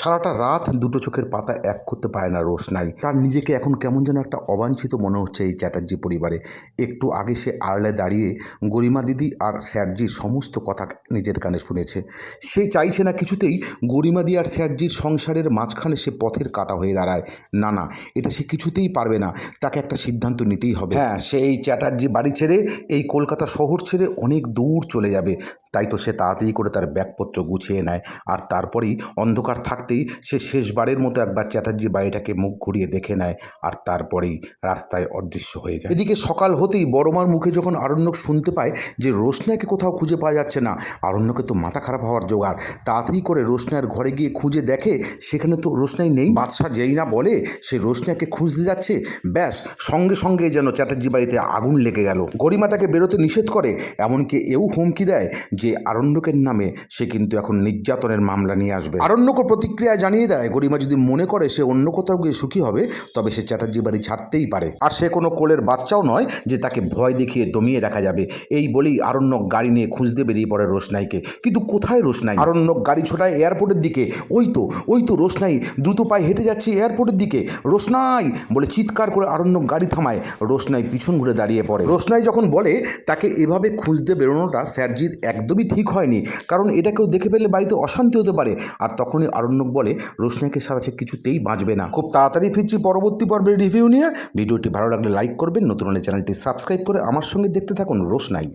সারাটা রাত দুটো চোখের পাতা এক করতে পারে না রোশনাই তার নিজেকে এখন কেমন যেন একটা অবাঞ্ছিত মনে হচ্ছে এই চ্যাটার্জি পরিবারে। একটু আগে সে আড়লে দাঁড়িয়ে গরিমা দিদি আর স্যারজির সমস্ত কথা নিজের কানে শুনেছে। সে চাইছে না কিছুতেই গরিমা দি আর স্যারজির সংসারের মাঝখানে সে পথের কাটা হয়ে দাঁড়ায়। না না, এটা সে কিছুতেই পারবে না। তাকে একটা সিদ্ধান্ত নিতেই হবে। হ্যাঁ সে এই চ্যাটার্জি বাড়ি ছেড়ে এই কলকাতা শহর ছেড়ে অনেক দূর চলে যাবে। তাই তো সে তাড়াতাড়ি করে তার ব্যাগপত্র গুছিয়ে নেয়। আর তারপরেই অন্ধকার থাকতেই সে শেষবারের মতো একবার চ্যাটার্জি বাড়িটাকে মুখ ঘুরিয়ে দেখে নেয় আর তারপরেই রাস্তায় অদৃশ্য হয়ে যায়। এদিকে সকাল হতেই বড়মার মুখে যখন আরণ্যক শুনতে পায় যে রোশনাকে কোথাও খুঁজে পাওয়া যাচ্ছে না, আরণ্যকে তো মাথা খারাপ হওয়ার জোগাড়। তাড়াতাড়ি করে রোশনার ঘরে গিয়ে খুঁজে দেখে সেখানে তো রোশনাই নেই। বাদশাহ যেই না বলে সে রোশনাকে খুঁজতে যাচ্ছে। ব্যাস, সঙ্গে সঙ্গে যেন চ্যাটার্জি বাড়িতে আগুন লেগে গেল। গরিমা তাকে বেরোতে নিষেধ করে, এমনকি এও হুমকি দেয় যে আরণ্যকের নামে সে কিন্তু এখন নির্যাতনের মামলা নিয়ে আসবে। আরণ্যক প্রতিক্রিয়া জানিয়ে দেয় গরিমা যদি মনে করে সে অন্য কোথাও গিয়ে সুখী হবে তবে সে চ্যাটার্জি বাড়ি ছাড়তেই পারে। আর সে কোনো কোলের বাচ্চাও নয় যে তাকে ভয় দেখিয়ে দমিয়ে রাখা যাবে। এই বলেই আরণ্যক গাড়ি নিয়ে খুঁজতে বেরিয়ে পড়ে রোশনাইকে। কিন্তু কোথায় রোশনাই? আরণ্যক গাড়ি ছোটায় এয়ারপোর্টের দিকে। ওই তো ওই তো রোশনাই দ্রুত পায়ে হেঁটে যাচ্ছে এয়ারপোর্টের দিকে। রোশনাই! বলে চিৎকার করে আরণ্যক গাড়ি থামায়। রোশনাই পিছন ঘুরে দাঁড়িয়ে পড়ে। রোশনাই যখন বলে তাকে এভাবে খুঁজতে বেরোনোটা স্যারজির একদমই ঠিক হয়নি। কারণ এটা কেউ দেখে ফেললে বাড়িতে অশান্তি হতে পারে। আর তখনই আরণ্যক বলে রোশনাকে সারা সে কিছুতেই বাঁচবে না। খুব তাড়াতাড়ি ফিরছি পরবর্তী পর্বের রিভিউ নিয়ে। ভিডিওটি ভালো লাগলে লাইক করবেন, নতুন হলে চ্যানেলটি সাবস্ক্রাইব করে আমার সঙ্গে দেখতে থাকুন রোশনাই।